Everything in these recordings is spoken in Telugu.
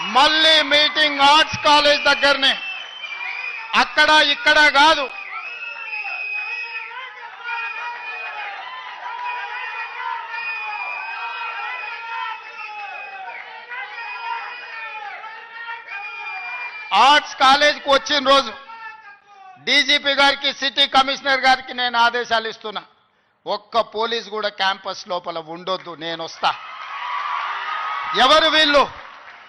మళ్ళీ మీటింగ్ ఆర్ట్స్ కాలేజ్ దగ్గరనే. అక్కడ ఇక్కడ కాదు. ఆర్ట్స్ కాలేజ్కి వచ్చిన రోజు డీజీపీ గారికి సిటీ కమిషనర్ గారికి నేను ఆదేశాలు ఇస్తున్నా. ఒక్క పోలీస్ కూడా క్యాంపస్ లోపల ఉండొద్దు నేను వస్తా ఎవరు వీళ్ళు?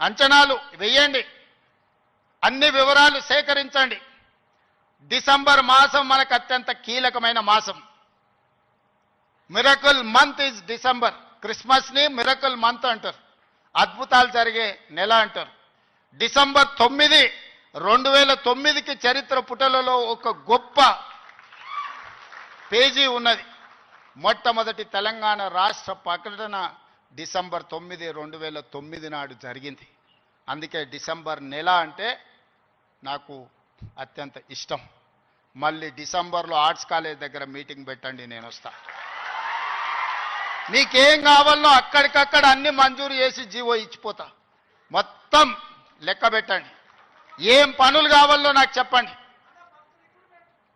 అంచనాలు వేయండి. అన్ని వివరాలు సేకరించండి. డిసెంబర్ మాసం మనకు అత్యంత కీలకమైన మాసం. Miracle month is December. క్రిస్మస్ని miracle month అంటారు. అద్భుతాలు జరిగే నెల అంటారు. డిసెంబర్ తొమ్మిది రెండు వేల తొమ్మిదికి చరిత్ర పుటలలో ఒక గొప్ప పేజీ ఉన్నది. మొట్టమొదటి తెలంగాణ రాష్ట్ర ప్రకటన డిసెంబర్ తొమ్మిది రెండు వేల తొమ్మిది నాడు జరిగింది. అందుకే డిసెంబర్ నెల అంటే నాకు అత్యంత ఇష్టం. మళ్ళీ డిసెంబర్లో ఆర్ట్స్ కాలేజ్ దగ్గర మీటింగ్ పెట్టండి నేను వస్తా. నీకేం కావాలో అక్కడికక్కడ అన్ని మంజూరు చేసి జీవో ఇచ్చిపోతా. మొత్తం లెక్క పెట్టండి. ఏం పనులు కావాలో నాకు చెప్పండి.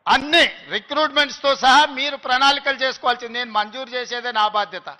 అన్ని రిక్రూట్మెంట్స్తో సహా మీరు ప్రణాళికలు చేసుకోవాల్సింది. నేను మంజూరు చేసేదే నా బాధ్యత.